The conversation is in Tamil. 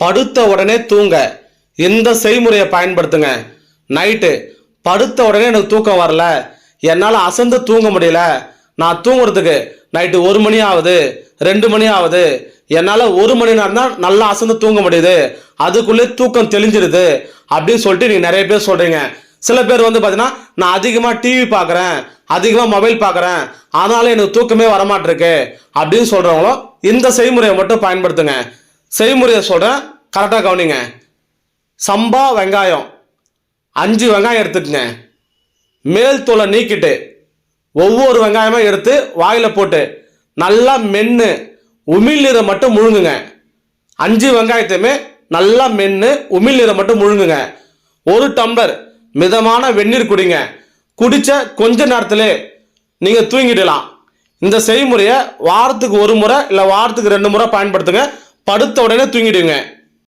படுத்த உடனே தூங்க. இந்த செய்முறையை பயன்படுத்துங்க? நைட்டு படுத்த உடனே எனக்கு தூக்கம் வரல. என்னால் அசந்து தூங்க முடியல. நான் தூங்குறதுக்கு நைட்டு ஒரு மணி ஆகுது ரெண்டு மணி ஆகுது. என்னால் ஒரு மணி நேரம் தான் நல்லா அசந்து தூங்க முடியுது. அதுக்குள்ளே தூக்கம் தெளிஞ்சிருது அப்படின்னு சொல்லிட்டு நீங்கள் நிறைய பேர் சொல்கிறீங்க சில பேர் வந்து பார்த்தீங்கன்னா நான் அதிகமாக டிவி பார்க்குறேன் அதிகமாக மொபைல் பார்க்குறேன் அதனால எனக்கு தூக்கமே வரமாட்டிருக்கு அப்படின்னு சொல்கிறவங்களும் இந்த செய்முறையை மட்டும் பயன்படுத்துங்க. செய்முறையை சொல்கிறேன் கரெக்டாக கவனிங்க. சம்பா வெங்காயம். அஞ்சு வெங்காயம் எடுத்துக்கங்க. மேல் தோலை நீக்கிட்டு ஒவ்வொரு வெங்காயமாக எடுத்து வாயில் போட்டு நல்லா மென்று உமிழ்நீரை மட்டும் முழுங்குங்க. அஞ்சு வெங்காயத்தையுமே நல்லா மென்று உமிழ்நீரை மட்டும் முழுங்குங்க. ஒரு டம்ளர் மிதமான வெந்நீர் குடிங்க. குடித்த கொஞ்ச நேரத்திலே நீங்கள் தூங்கிடலாம். இந்த செய்முறையை வாரத்துக்கு ஒரு முறை இல்லை வாரத்துக்கு ரெண்டு முறை பயன்படுத்துங்க. படுத்த உடனே தூங்கிடுங்க.